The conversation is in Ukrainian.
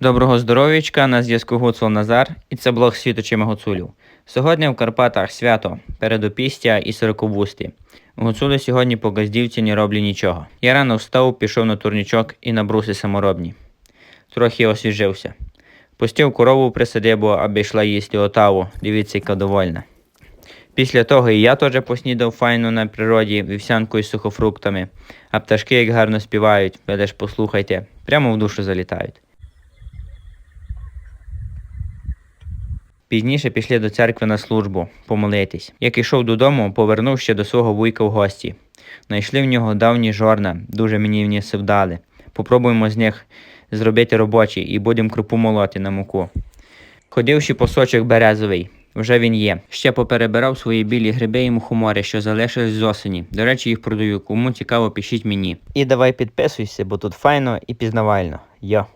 Доброго здоров'ячка, на зв'язку Гуцул Назар, і це блог світочими гуцулів. Сьогодні в Карпатах свято, передопістя і сорокобусти. Гуцули сьогодні по газдівці не роблять нічого. Я рано встав, пішов на турнічок і на бруси саморобні. Трохи освіжився. Пустив корову при садибу, аби йшла їсти отаву, дивіться, яка довольна. Після того і я теж поснідав файно на природі, вівсянкою з сухофруктами, а пташки як гарно співають, лиш послухайте, прямо в душу залітають. Пізніше пішли до церкви на службу помолитись. Як ішов додому, повернув ще до свого вуйка в гості. Найшли в нього давні жорна, дуже мені в них вдали. Попробуємо з них зробити робочі і будемо крупу молоти на муку. Ходив ще посочок березовий. Вже він є. Ще поперебирав свої білі гриби і мухомори, що залишились з осені. До речі, їх продаю. Кому цікаво, пишіть мені. І давай підписуйся, бо тут файно і пізнавально. Йо.